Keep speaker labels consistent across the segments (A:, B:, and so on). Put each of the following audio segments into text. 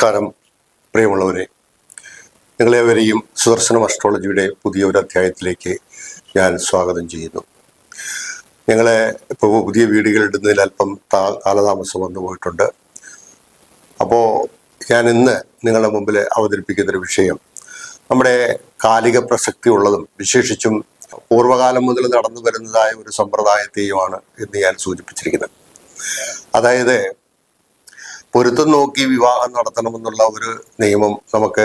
A: നമസ്കാരം പ്രിയമുള്ളവരെ. നിങ്ങളെവരെയും സുദർശനം അസ്ട്രോളജിയുടെ പുതിയ ഒരു അധ്യായത്തിലേക്ക് ഞാൻ സ്വാഗതം ചെയ്യുന്നു. ഞങ്ങളെ ഇപ്പോൾ പുതിയ വീടുകൾ ഇടുന്നതിൽ അല്പം താ- കാലതാമസം വന്നു പോയിട്ടുണ്ട്. അപ്പോൾ ഞാൻ ഇന്ന് നിങ്ങളുടെ മുമ്പിൽ അവതരിപ്പിക്കുന്ന ഒരു വിഷയം നമ്മുടെ കാലിക പ്രസക്തി ഉള്ളതും വിശേഷിച്ചും പൂർവകാലം മുതൽ നടന്നു വരുന്നതായ ഒരു സമ്പ്രദായത്തെയുമാണ് എന്ന് ഞാൻ സൂചിപ്പിച്ചിരിക്കുന്നത്. അതായത് പൊരുത്തം നോക്കി വിവാഹം നടത്തണമെന്നുള്ള ഒരു നിയമം നമുക്ക്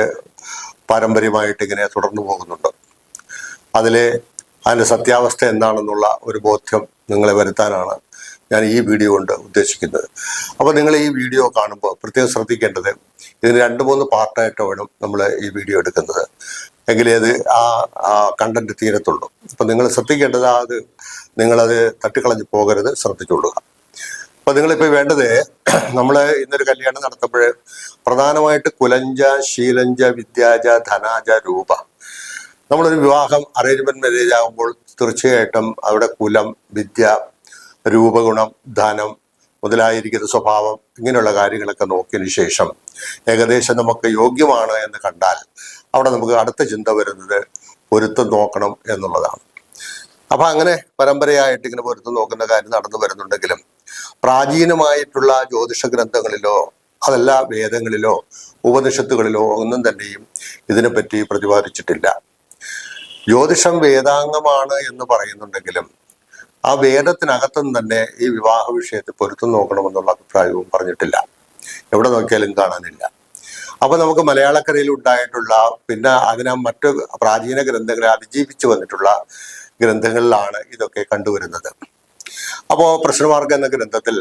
A: പാരമ്പര്യമായിട്ട് ഇങ്ങനെ തുടർന്നു പോകുന്നുണ്ട്. അതിലെ അതിന്റെ സത്യാവസ്ഥ എന്താണെന്നുള്ള ഒരു ബോധ്യം നിങ്ങളെ വരുത്താനാണ് ഞാൻ ഈ വീഡിയോ കൊണ്ട് ഉദ്ദേശിക്കുന്നത്. അപ്പോൾ നിങ്ങൾ ഈ വീഡിയോ കാണുമ്പോൾ പ്രത്യേകം ശ്രദ്ധിക്കേണ്ടത് ഇതിന് രണ്ട് മൂന്ന് പാർട്ടായിട്ട് വേണം നമ്മൾ ഈ വീഡിയോ എടുക്കുന്നത്. എങ്കിലേ അത് ആ കണ്ടന്റ് തീരത്തുള്ളൂ. അപ്പം നിങ്ങൾ ശ്രദ്ധിക്കേണ്ടത് ആ അത് നിങ്ങളത് തട്ടിക്കളഞ്ഞ് പോകരുത് ശ്രദ്ധിച്ചുകൊള്ളുക അപ്പൊ നിങ്ങളിപ്പോ വേണ്ടത് നമ്മൾ ഇന്നൊരു കല്യാണം നടത്തുമ്പോൾ പ്രധാനമായിട്ട് കുലഞ്ച ശീലഞ്ച വിദ്യാജ ധനാജ രൂപ. നമ്മളൊരു വിവാഹം അറേഞ്ച്മെന്റ് മാരേജ് ആകുമ്പോൾ തീർച്ചയായിട്ടും അവിടെ കുലം വിദ്യ രൂപഗുണം ധനം മുതലായിരിക്കുന്ന സ്വഭാവം ഇങ്ങനെയുള്ള കാര്യങ്ങളൊക്കെ നോക്കിയതിന് ശേഷം ഏകദേശം നമുക്ക് യോഗ്യമാണ് എന്ന് കണ്ടാൽ അവിടെ നമുക്ക് അടുത്ത ചിന്ത വരുന്നത് പൊരുത്തം നോക്കണം എന്നുള്ളതാണ്. അപ്പൊ അങ്ങനെ പരമ്പരയായിട്ട് ഇങ്ങനെ പൊരുത്തം നോക്കുന്ന കാര്യം നടന്നു വരുന്നുണ്ടെങ്കിലും പ്രാചീനമായിട്ടുള്ള ജ്യോതിഷ ഗ്രന്ഥങ്ങളിലോ അതല്ല വേദങ്ങളിലോ ഉപനിഷത്തുകളിലോ ഒന്നും തന്നെയും ഇതിനെപ്പറ്റി പ്രതിപാദിച്ചിട്ടില്ല. ജ്യോതിഷം വേദാംഗമാണ് എന്ന് പറയുന്നുണ്ടെങ്കിലും ആ വേദത്തിനകത്തും തന്നെ ഈ വിവാഹ വിഷയത്തെ പൊരുത്തം നോക്കണമെന്നുള്ള അഭിപ്രായവും പറഞ്ഞിട്ടില്ല. എവിടെ നോക്കിയാലും കാണാനില്ല. അപ്പൊ നമുക്ക് മലയാളക്കരയിൽ ഉണ്ടായിട്ടുള്ള പിന്നെ അതിനെ മറ്റു പ്രാചീന ഗ്രന്ഥങ്ങളെ അതിജീവിച്ചു വന്നിട്ടുള്ള ഗ്രന്ഥങ്ങളിലാണ് ഇതൊക്കെ കണ്ടുവരുന്നത്. അപ്പോൾ പ്രശ്നമാർഗം എന്ന ഗ്രന്ഥത്തിൽ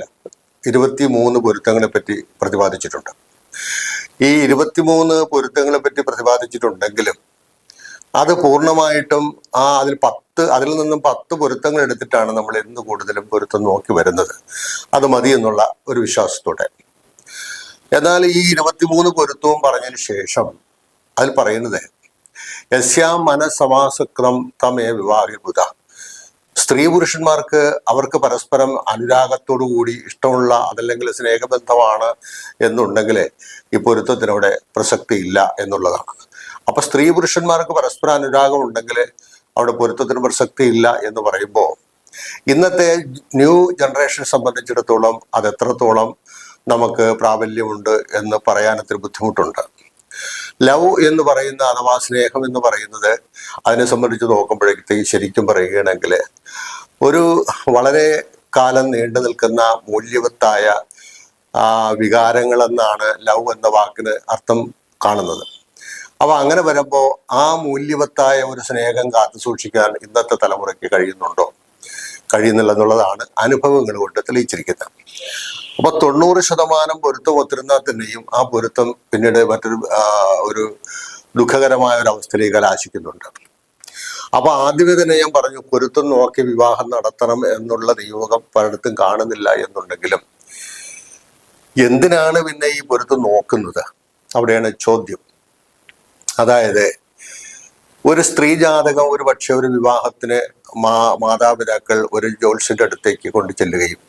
A: ഇരുപത്തി മൂന്ന് പൊരുത്തങ്ങളെ പറ്റി പ്രതിപാദിച്ചിട്ടുണ്ട്. ഈ ഇരുപത്തിമൂന്ന് പൊരുത്തങ്ങളെ പറ്റി പ്രതിപാദിച്ചിട്ടുണ്ടെങ്കിലും അത് പൂർണമായിട്ടും ആ അതിൽ പത്ത് അതിൽ നിന്നും പത്ത് പൊരുത്തങ്ങൾ എടുത്തിട്ടാണ് നമ്മൾ എന്ന് കൂടുതലും പൊരുത്തം നോക്കി വരുന്നത്. അത് മതി എന്നുള്ള ഒരു വിശ്വാസത്തോടെ. എന്നാൽ ഈ ഇരുപത്തിമൂന്ന് പൊരുത്തവും പറഞ്ഞതിന് ശേഷം അതിൽ പറയുന്നത് യസ്യാം മനസമാസക്രം തമേ വിവാഹിബുധ സ്ത്രീ പുരുഷന്മാർക്ക് അവർക്ക് പരസ്പരം അനുരാഗത്തോടു കൂടി ഇഷ്ടമുള്ള അതല്ലെങ്കിൽ സ്നേഹബന്ധമാണ് എന്നുണ്ടെങ്കിൽ ഈ പൊരുത്തത്തിനവിടെ പ്രസക്തി ഇല്ല എന്നുള്ളതാണ്. അപ്പൊ സ്ത്രീ പുരുഷന്മാർക്ക് പരസ്പര അനുരാഗം ഉണ്ടെങ്കിൽ അവിടെ പൊരുത്തത്തിന് പ്രസക്തി ഇല്ല എന്ന് പറയുമ്പോൾ ഇന്നത്തെ ന്യൂ ജനറേഷൻ സംബന്ധിച്ചിടത്തോളം അത് എത്രത്തോളം നമുക്ക് പ്രാബല്യമുണ്ട് എന്ന് പറയാൻ ഇത്തിരി ബുദ്ധിമുട്ടുണ്ട്. ലവ് എന്ന് പറയുന്ന അഥവാ സ്നേഹം എന്ന് പറയുന്നത് അതിനെ സംബന്ധിച്ച് നോക്കുമ്പോഴേക്ക് ശരിക്കും പറയുകയാണെങ്കിൽ ഒരു വളരെ കാലം നീണ്ടു നിൽക്കുന്ന മൂല്യവത്തായ വികാരങ്ങളെന്നാണ് ലവ് എന്ന വാക്കിന് അർത്ഥം കാണുന്നത്. അപ്പൊ അങ്ങനെ വരുമ്പോൾ ആ മൂല്യവത്തായ ഒരു സ്നേഹം കാത്തു സൂക്ഷിക്കാൻ ഇന്നത്തെ തലമുറയ്ക്ക് കഴിയുന്നുണ്ടോ? കഴിയുന്നില്ല എന്നുള്ളതാണ് അനുഭവങ്ങൾ കൊണ്ട് തെളിയിച്ചിരിക്കുന്നത്. അപ്പൊ തൊണ്ണൂറ് ശതമാനം പൊരുത്തം ഒത്തിരുന്നാൽ തന്നെയും ആ പൊരുത്തം പിന്നീട് മറ്റൊരു ഒരു ദുഃഖകരമായ ഒരു അവസ്ഥയിലേക്ക് കലാശിക്കുന്നുണ്ട് അപ്പൊ ആദ്യമേ തന്നെ ഞാൻ പറഞ്ഞു പൊരുത്തം നോക്കി വിവാഹം നടത്തണം എന്നുള്ള നിയോഗം പലയിടത്തും കാണുന്നില്ല എന്നുണ്ടെങ്കിലും എന്തിനാണ് പിന്നെ ഈ പൊരുത്തം നോക്കുന്നത്? അവിടെയാണ് ചോദ്യം. അതായത് ഒരു സ്ത്രീ ജാതകം ഒരു പക്ഷെ ഒരു വിവാഹത്തിന് മാതാപിതാക്കൾ ഒരു ജ്യോത്സ്യന്റെ അടുത്തേക്ക് കൊണ്ടു ചെല്ലുകയും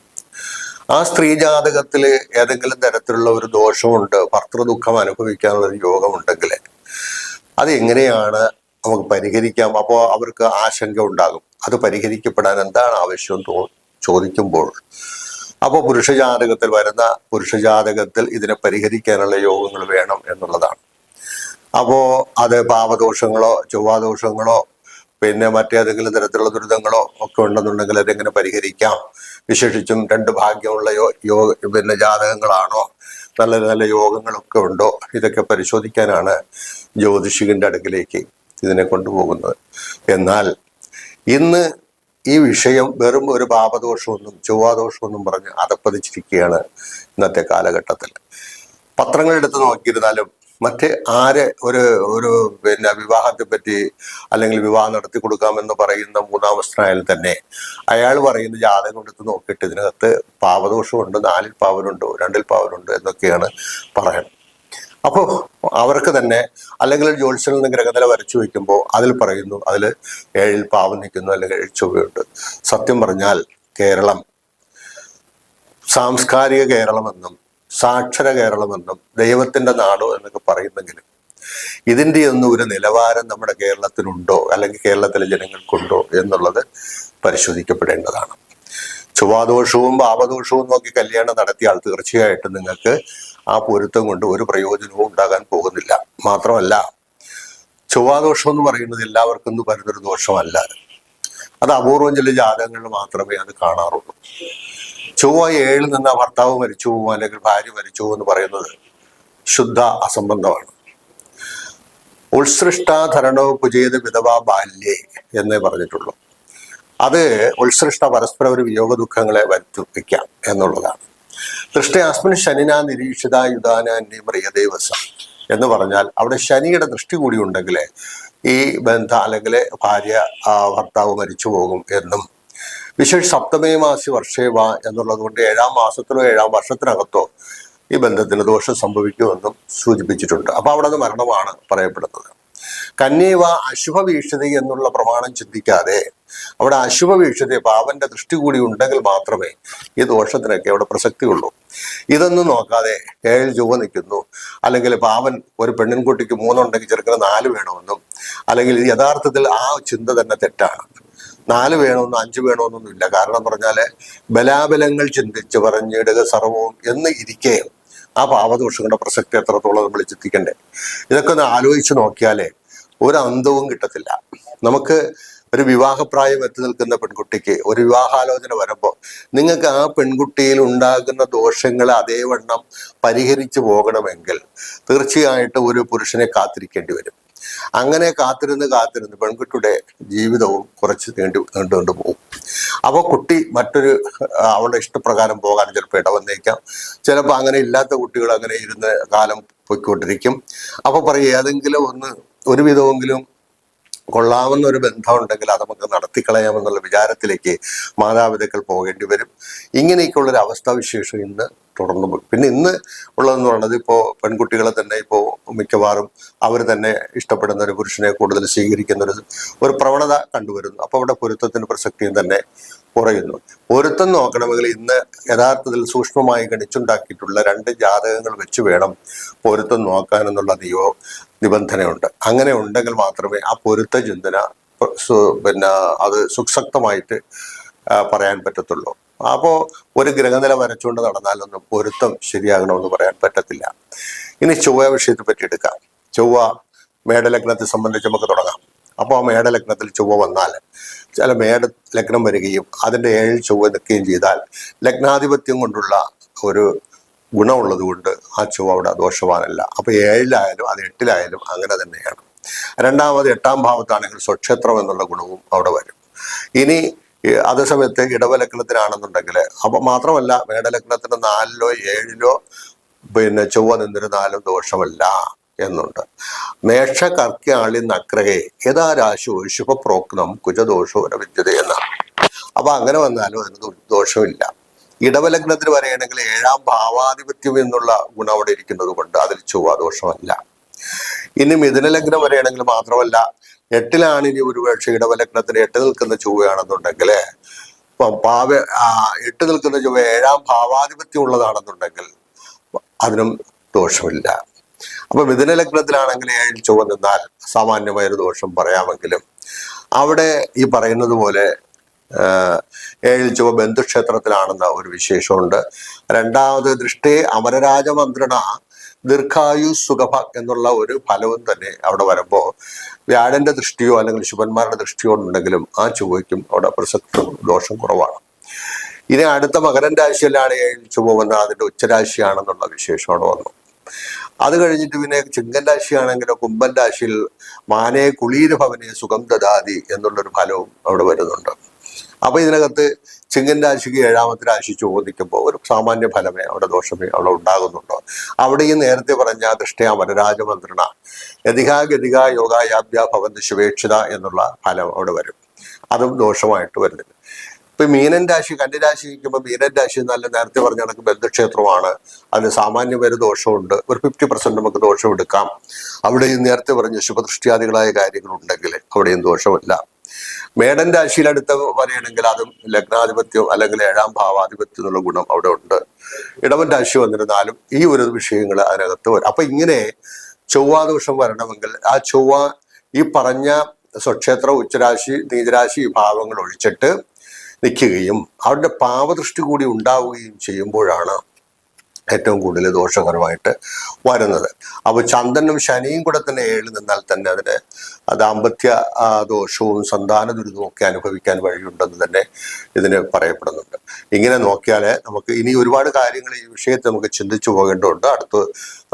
A: ആ സ്ത്രീ ജാതകത്തിൽ ഏതെങ്കിലും തരത്തിലുള്ള ഒരു ദോഷമുണ്ട് ഭർത്തൃദുഃഖം അനുഭവിക്കാനുള്ള ഒരു യോഗമുണ്ടെങ്കിൽ അത് എങ്ങനെയാണ് നമുക്ക് പരിഹരിക്കാം? അപ്പോൾ അവർക്ക് ആശങ്ക ഉണ്ടാകും. അത് പരിഹരിക്കപ്പെടാൻ എന്താണ് ആവശ്യം തോ ചോദിക്കുമ്പോൾ അപ്പോൾ പുരുഷജാതകത്തിൽ വരുന്ന പുരുഷജാതകത്തിൽ ഇതിനെ പരിഹരിക്കാനുള്ള യോഗങ്ങൾ വേണം എന്നുള്ളതാണ്. അപ്പോൾ അത് പാപദോഷങ്ങളോ ചൊവ്വാദോഷങ്ങളോ പിന്നെ മറ്റേതെങ്കിലും തരത്തിലുള്ള ദുരിതങ്ങളോ ഒക്കെ ഉണ്ടെന്നുണ്ടെങ്കിൽ അതെങ്ങനെ പരിഹരിക്കാം? വിശേഷിച്ചും രണ്ട് ഭാഗ്യമുള്ള യോ പിന്നെ ജാതകങ്ങളാണോ? നല്ല നല്ല യോഗങ്ങളൊക്കെ ഉണ്ടോ? ഇതൊക്കെ പരിശോധിക്കാനാണ് ജ്യോതിഷികന്റെ അടുക്കിലേക്ക് ഇതിനെ കൊണ്ടുപോകുന്നത്. എന്നാൽ ഇന്ന് ഈ വിഷയം വെറും ഒരു പാപദോഷമൊന്നും ചൊവ്വാദോഷമൊന്നും പറഞ്ഞ് അതപ്പതിച്ചിരിക്കുകയാണ് ഇന്നത്തെ കാലഘട്ടത്തിൽ. പത്രങ്ങൾ എടുത്ത് നോക്കിയിരുന്നാലും മറ്റ് ആരെ ഒരു ഒരു പിന്നെ വിവാഹത്തെ പറ്റി അല്ലെങ്കിൽ വിവാഹം നടത്തി കൊടുക്കാമെന്ന് പറയുന്ന മൂന്നാമസ്ഥനായാലും തന്നെ അയാൾ പറയുന്ന ജാതകം എടുത്ത് നോക്കിയിട്ട് ഇതിനകത്ത് പാവദോഷമുണ്ട് നാലിൽ പാവനുണ്ട് രണ്ടിൽ പാവനുണ്ട് എന്നൊക്കെയാണ് പറയുന്നത്. അപ്പോൾ അവർക്ക് തന്നെ അല്ലെങ്കിൽ ജ്യോത്സ്യനിൽ നിന്ന് ഗ്രഹനില വരച്ചു വയ്ക്കുമ്പോൾ അതിൽ പറയുന്നു അതിൽ ഏഴിൽ പാവം നിൽക്കുന്നു അല്ലെങ്കിൽ ഏഴ് ചൊവ്വയുണ്ട്. സത്യം പറഞ്ഞാൽ കേരളം സാംസ്കാരിക കേരളമെന്നും സാക്ഷര കേരളമെന്നും ദൈവത്തിന്റെ നാടോ എന്നൊക്കെ പറയുന്നെങ്കിലും ഇതിന്റെ ഒന്നും ഒരു നിലവാരം നമ്മുടെ കേരളത്തിനുണ്ടോ അല്ലെങ്കിൽ കേരളത്തിലെ ജനങ്ങൾക്കുണ്ടോ എന്നുള്ളത് പരിശോധിക്കപ്പെടേണ്ടതാണ്. ചുവാദോഷവും പാപദോഷവും നോക്കി കല്യാണം നടത്തിയാൽ തീർച്ചയായിട്ടും നിങ്ങൾക്ക് ആ പൊരുത്തം കൊണ്ട് ഒരു പ്രയോജനവും ഉണ്ടാകാൻ പോകുന്നില്ല. മാത്രമല്ല ചൊവ്വാദോഷം എന്ന് പറയുന്നത് എല്ലാവർക്കും ഒന്നും പരുന്നൊരു ദോഷമല്ല. അത് അപൂർവം ചില ജാതകങ്ങളിൽ മാത്രമേ അത് കാണാറുള്ളൂ. ചൊവ്വ ഏഴിൽ നിന്ന് ഭർത്താവ് മരിച്ചു അല്ലെങ്കിൽ ഭാര്യ മരിച്ചു എന്ന് പറയുന്നത് ശുദ്ധ അസംബന്ധമാണ്. ഉത്സൃഷ്ടാധരണോ പുജയത് വിധവ ബാല്യേ എന്നേ പറഞ്ഞിട്ടുള്ളൂ. അത് ഉത്സൃഷ്ട പരസ്പര ഒരു വിയോഗ ദുഃഖങ്ങളെ വരുത്തിപ്പിക്കാം എന്നുള്ളതാണ്. ദൃഷ്ടിയാസ്മിൻ ശനിന നിരീക്ഷിത യുധാന പ്രിയദേവസ എന്ന് പറഞ്ഞാൽ അവിടെ ശനിയുടെ ദൃഷ്ടി കൂടി ഉണ്ടെങ്കിൽ ഈ ബന്ധ അല്ലെങ്കിൽ ഭാര്യ ഭർത്താവ് മരിച്ചു പോകും എന്നും വിശേഷ സപ്തമേ മാസി വർഷേവ എന്നുള്ളത് കൊണ്ട് ഏഴാം മാസത്തിലോ ഏഴാം വർഷത്തിനകത്തോ ഈ ബന്ധത്തിന് ദോഷം സംഭവിക്കുമെന്നും സൂചിപ്പിച്ചിട്ടുണ്ട്. അപ്പൊ അവിടെ നിന്ന് മരണമാണ് പറയപ്പെടുന്നത്. കന്യവ അശുഭ വീക്ഷത എന്നുള്ള പ്രമാണം ചിന്തിക്കാതെ അവിടെ അശുഭ വീക്ഷത പാവന്റെ ദൃഷ്ടി കൂടി ഉണ്ടെങ്കിൽ മാത്രമേ ഈ ദോഷത്തിനൊക്കെ അവിടെ പ്രസക്തിയുള്ളൂ. ഇതൊന്നും നോക്കാതെ ഏഴ് ചുവ നിൽക്കുന്നു. അല്ലെങ്കിൽ പാവൻ ഒരു പെണ്ണിൻകുട്ടിക്ക് മൂന്നുണ്ടെങ്കിൽ ചെറുക്കിന് നാല് വേണമെന്നും അല്ലെങ്കിൽ യഥാർത്ഥത്തിൽ ആ ചിന്ത തന്നെ തെറ്റാണ്. നാല് വേണമെന്നോ അഞ്ച് വേണമെന്നൊന്നും ഇല്ല. കാരണം പറഞ്ഞാൽ ബലാബലങ്ങൾ ചിന്തിച്ച് പറഞ്ഞിടുക സർവവും എന്ന് ഇരിക്കെ. ആ പാപദോഷങ്ങളുടെ പ്രസക്തി എത്രത്തോളം നമ്മൾ ചിന്തിക്കണ്ടേ? ഇതൊക്കെ ഒന്ന് ആലോചിച്ച് നോക്കിയാലേ ഒരു അന്തവും കിട്ടത്തില്ല. നമുക്ക് ഒരു വിവാഹപ്രായം എത്തി നിൽക്കുന്ന പെൺകുട്ടിക്ക് ഒരു വിവാഹാലോചന വരുമ്പോൾ നിങ്ങൾക്ക് ആ പെൺകുട്ടിയിൽ ഉണ്ടാകുന്ന ദോഷങ്ങൾ അതേവണ്ണം പരിഹരിച്ചു പോകണമെങ്കിൽ തീർച്ചയായിട്ടും ഒരു പുരുഷനെ കാത്തിരിക്കേണ്ടി വരും. അങ്ങനെ കാത്തിരുന്ന് കാത്തിരുന്ന് പെൺകുട്ടിയുടെ ജീവിതവും കുറച്ച് നീണ്ടു നീണ്ടുകൊണ്ട് പോകും അപ്പോൾ കുട്ടി മറ്റൊരു അവളുടെ ഇഷ്ടപ്രകാരം പോകാൻ ചിലപ്പോൾ ഇടവന്നേക്കാം. ചിലപ്പോൾ അങ്ങനെ ഇല്ലാത്ത കുട്ടികൾ അങ്ങനെ ഇരുന്ന് കാലം പൊയ്ക്കൊണ്ടിരിക്കും. അപ്പോൾ പറയും ഏതെങ്കിലും ഒന്ന് ഒരു വിധമെങ്കിലും കൊള്ളാവുന്ന ഒരു ബന്ധമുണ്ടെങ്കിൽ അത് നമുക്ക് നടത്തിക്കളയാമെന്നുള്ള വിചാരത്തിലേക്ക് മാതാപിതാക്കൾ പോകേണ്ടി വരും. ഇങ്ങനെയൊക്കെയുള്ളൊരു അവസ്ഥാവിശേഷം ഇന്ന് തുടർന്നു പോയി. പിന്നെ ഇന്ന് ഉള്ളതെന്ന് പറയുന്നത് ഇപ്പോൾ പെൺകുട്ടികളെ തന്നെ ഇപ്പോൾ മിക്കവാറും അവർ തന്നെ ഇഷ്ടപ്പെടുന്ന ഒരു പുരുഷനെ കൂടുതൽ സ്വീകരിക്കുന്ന ഒരു ഒരു പ്രവണത കണ്ടുവരുന്നു. അപ്പോൾ അവിടെ പൊരുത്തത്തിന് പ്രസക്തിയും തന്നെ കുറയുന്നു. പൊരുത്തം നോക്കണമെങ്കിൽ ഇന്ന് യഥാർത്ഥത്തിൽ സൂക്ഷ്മമായി ഗണിച്ചുണ്ടാക്കിയിട്ടുള്ള രണ്ട് ജാതകങ്ങൾ വെച്ച് വേണം പൊരുത്തം നോക്കാൻ എന്നുള്ള നിയോ നിബന്ധനയുണ്ട്. അങ്ങനെ ഉണ്ടെങ്കിൽ മാത്രമേ ആ പൊരുത്ത ചിന്തന പിന്നെ അത് സുസക്തമായിട്ട് പറയാൻ പറ്റത്തുള്ളൂ. അപ്പോൾ ഒരു ഗ്രഹനില വരച്ചുകൊണ്ട് നടന്നാലൊന്നും പൊരുത്തം ശരിയാകണമെന്ന് പറയാൻ പറ്റത്തില്ല. ഇനി ചൊവ്വ വിഷയത്തെ പറ്റി എടുക്കാം. ചൊവ്വ മേടലഗ്നത്തെ സംബന്ധിച്ച് നമുക്ക് തുടങ്ങാം. അപ്പോൾ ആ മേടലഗ്നത്തിൽ ചൊവ്വ വന്നാൽ ചില മേട ലഗ്നം വരികയും അതിന്റെ ഏഴ് ചൊവ്വ നിൽക്കുകയും ചെയ്താൽ ലഗ്നാധിപത്യം കൊണ്ടുള്ള ഒരു ഗുണമുള്ളത് കൊണ്ട് ആ ചൊവ്വ അവിടെ ദോഷവാനല്ല. അപ്പൊ ഏഴിലായാലും അത് എട്ടിലായാലും അങ്ങനെ തന്നെയാണ്. രണ്ടാമത് എട്ടാം ഭാവത്താണെങ്കിൽ സ്വക്ഷേത്രം എന്നുള്ള ഗുണവും അവിടെ വരും. ഇനി അതേസമയത്ത് ഇടവലഗ്നത്തിനാണെന്നുണ്ടെങ്കിൽ അപ്പൊ മാത്രമല്ല മേടലഗ്നത്തിന് നാലിലോ ഏഴിലോ പിന്നെ ചൊവ്വ നിന്നിരുന്നാലും ദോഷമല്ല. എന്നുണ്ട്. മേഷ കർക്കാളി നക്രഹേ യഥാ രാശു ശുഭപ്രോക്നം കുജദോഷോ വിദ്യത എന്നാണ്. അപ്പൊ അങ്ങനെ വന്നാലും അതിന് ദോഷമില്ല. ഇടവലഗ്നത്തിന് പറയുകയാണെങ്കിൽ ഏഴാം ഭാവാധിപത്യം എന്നുള്ള ഗുണം അവിടെ ഇരിക്കുന്നത് കൊണ്ട് അതിൽ ചൊവ്വ ദോഷമല്ല. ഇനി മിഥുനലഗ്നം വരെയാണെങ്കിൽ മാത്രമല്ല എട്ടിലാണ് ഇനി ഒരുപക്ഷെ ഇടവലഗ്നത്തിന് എട്ട് നിൽക്കുന്ന ചൊവ്വയാണെന്നുണ്ടെങ്കിൽ പാവ എട്ട് നിൽക്കുന്ന ചൊവ്വ ഏഴാം ഭാവാധിപത്യം ഉള്ളതാണെന്നുണ്ടെങ്കിൽ അതിനും ദോഷമില്ല. അപ്പൊ മിഥുനലഗ്നത്തിലാണെങ്കിൽ ഏഴിൽ ചൊവ്വ നിന്നാൽ സാമാന്യമായ ഒരു ദോഷം പറയാമെങ്കിലും അവിടെ ഈ പറയുന്നത് പോലെ ഏഴിൽ ചുവ ബന്ധുക്ഷേത്രത്തിലാണെന്ന ഒരു വിശേഷമുണ്ട്. രണ്ടാമത് ദൃഷ്ടി അമരരാജമന്ത്രണ ദീർഘായു സുഖഭ എന്നുള്ള ഒരു ഫലവും തന്നെ അവിടെ വരുമ്പോൾ വ്യാഴന്റെ ദൃഷ്ടിയോ അല്ലെങ്കിൽ ശുഭന്മാരുടെ ദൃഷ്ടിയോ ഉണ്ടെങ്കിലും ആ ചുവയ്ക്കും അവിടെ പ്രസക്തി ദോഷം കുറവാണ്. ഇനി അടുത്ത മകരൻ രാശിയിലാണ് ഏഴിൽ ചുവ വന്ന അതിന്റെ ഉച്ചരാശിയാണെന്നുള്ള വിശേഷം അവിടെ വന്നു. അത് കഴിഞ്ഞിട്ട് പിന്നെ ചിങ്കൻ രാശിയാണെങ്കിലോ കുംഭൻ രാശിയിൽ മാനെ കുളീര ഭവനെ സുഖം ദദാതി എന്നുള്ളൊരു ഫലവും അവിടെ വരുന്നുണ്ട്. അപ്പൊ ഇതിനകത്ത് ചിങ്ങൻ രാശിക്ക് ഏഴാമത്തെ രാശി ചോദിക്കുമ്പോൾ ഒരു സാമാന്യ ഫലമേ അവിടെ ദോഷമേ അവിടെ ഉണ്ടാകുന്നുണ്ടോ? അവിടെ ഈ നേരത്തെ പറഞ്ഞ ദൃഷ്ടിയ വനരാജമന്ത്രണ ഗതികാ ഗതിക യോഗായാഭ്യ ഭവന്തി ശുഭേക്ഷിത എന്നുള്ള ഫലം അവിടെ വരും. അതും ദോഷമായിട്ട് വരുന്നില്ല. ഇപ്പൊ മീനൻ രാശി കന്യരാശി നിൽക്കുമ്പോൾ മീനൻ രാശി നല്ല നേരത്തെ പറഞ്ഞ കണക്ക് ബന്ധുക്ഷേത്രമാണ്. അതിന് സാമാന്യം വരെ ദോഷമുണ്ട് ഒരു ഫിഫ്റ്റി പെർസെന്റ് നമുക്ക് ദോഷം എടുക്കാം. അവിടെയും നേരത്തെ പറഞ്ഞ ശുഭദൃഷ്ടിയാദികളായ കാര്യങ്ങളുണ്ടെങ്കിൽ അവിടെയും ദോഷമില്ല. മേടൻ രാശിയിലടുത്ത് പറയുകയാണെങ്കിൽ അതും ലഗ്നാധിപത്യം അല്ലെങ്കിൽ ഏഴാം ഭാവാധിപത്യം എന്നുള്ള ഗുണം അവിടെ ഉണ്ട്. ഇടവൻ രാശി വന്നിരുന്നാലും ഈ ഒരു വിഷയങ്ങൾ അതിനകത്ത് വരും. അപ്പൊ ഇങ്ങനെ ചൊവ്വാദോഷം വരണമെങ്കിൽ ആ ചൊവ്വ ഈ പറഞ്ഞ സ്വക്ഷേത്ര ഉച്ചരാശി നീചരാശി ഭാവങ്ങൾ ഒഴിച്ചിട്ട് നിൽക്കുകയും അവരുടെ പാവദൃഷ്ടി കൂടി ഉണ്ടാവുകയും ചെയ്യുമ്പോഴാണ് ഏറ്റവും കൂടുതൽ ദോഷകരമായിട്ട് വരുന്നത്. അപ്പോൾ ചന്ദ്രനും ശനിയും കൂടെ തന്നെ ഏഴ് നിന്നാൽ തന്നെ അതിന് ദാമ്പത്യ ദോഷവും സന്താന ദുരിതവും ഒക്കെ അനുഭവിക്കാൻ വഴിയുണ്ടെന്ന് തന്നെ ഇതിന് പറയപ്പെടുന്നുണ്ട്. ഇങ്ങനെ നോക്കിയാൽ നമുക്ക് ഇനി ഒരുപാട് കാര്യങ്ങൾ ഈ വിഷയത്തെ നമുക്ക് ചിന്തിച്ചു പോകേണ്ടതുണ്ട്. അടുത്ത്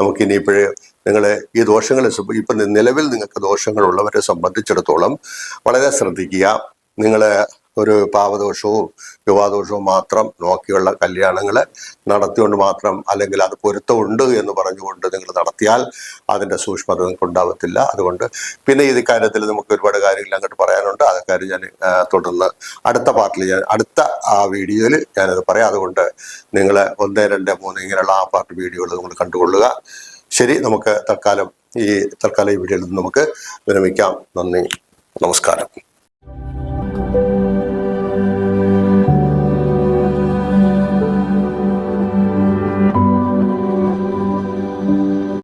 A: നമുക്ക് ഇനിയിപ്പോഴേ നിങ്ങൾ ഈ ദോഷങ്ങൾ ഇപ്പം നിലവിൽ നിങ്ങൾക്ക് ദോഷങ്ങളുള്ളവരെ സംബന്ധിച്ചിടത്തോളം വളരെ ശ്രദ്ധിക്കുക. നിങ്ങൾ ഒരു പാവദോഷവും യുവാദോഷവും മാത്രം നോക്കിയുള്ള കല്യാണങ്ങൾ നടത്തിക്കൊണ്ട് മാത്രം അല്ലെങ്കിൽ അത് പൊരുത്തമുണ്ട് എന്ന് പറഞ്ഞുകൊണ്ട് നിങ്ങൾ നടത്തിയാൽ അതിന്റെ സൂക്ഷ്മത നിങ്ങൾക്ക് ഉണ്ടാവത്തില്ല. അതുകൊണ്ട് പിന്നെ ഈ കാര്യത്തിൽ നമുക്ക് ഒരുപാട് കാര്യങ്ങൾ അങ്ങോട്ട് പറയാനുണ്ട്. ആ കാര്യം ഞാൻ തുടർന്ന് അടുത്ത പാർട്ടിൽ ഞാൻ അടുത്ത ആ വീഡിയോയിൽ ഞാനത് പറയാം. അതുകൊണ്ട് നിങ്ങൾ ഒന്ന് രണ്ട് മൂന്ന് ഇങ്ങനെയുള്ള ആ പാർട്ട് വീഡിയോകൾ നിങ്ങൾ കണ്ടുകൊള്ളുക. ശരി നമുക്ക് തൽക്കാലം ഈ തൽക്കാലം ഈ വീഡിയോയിൽ നിന്ന് നമുക്ക് വിരമിക്കാം. നന്ദി. നമസ്കാരം.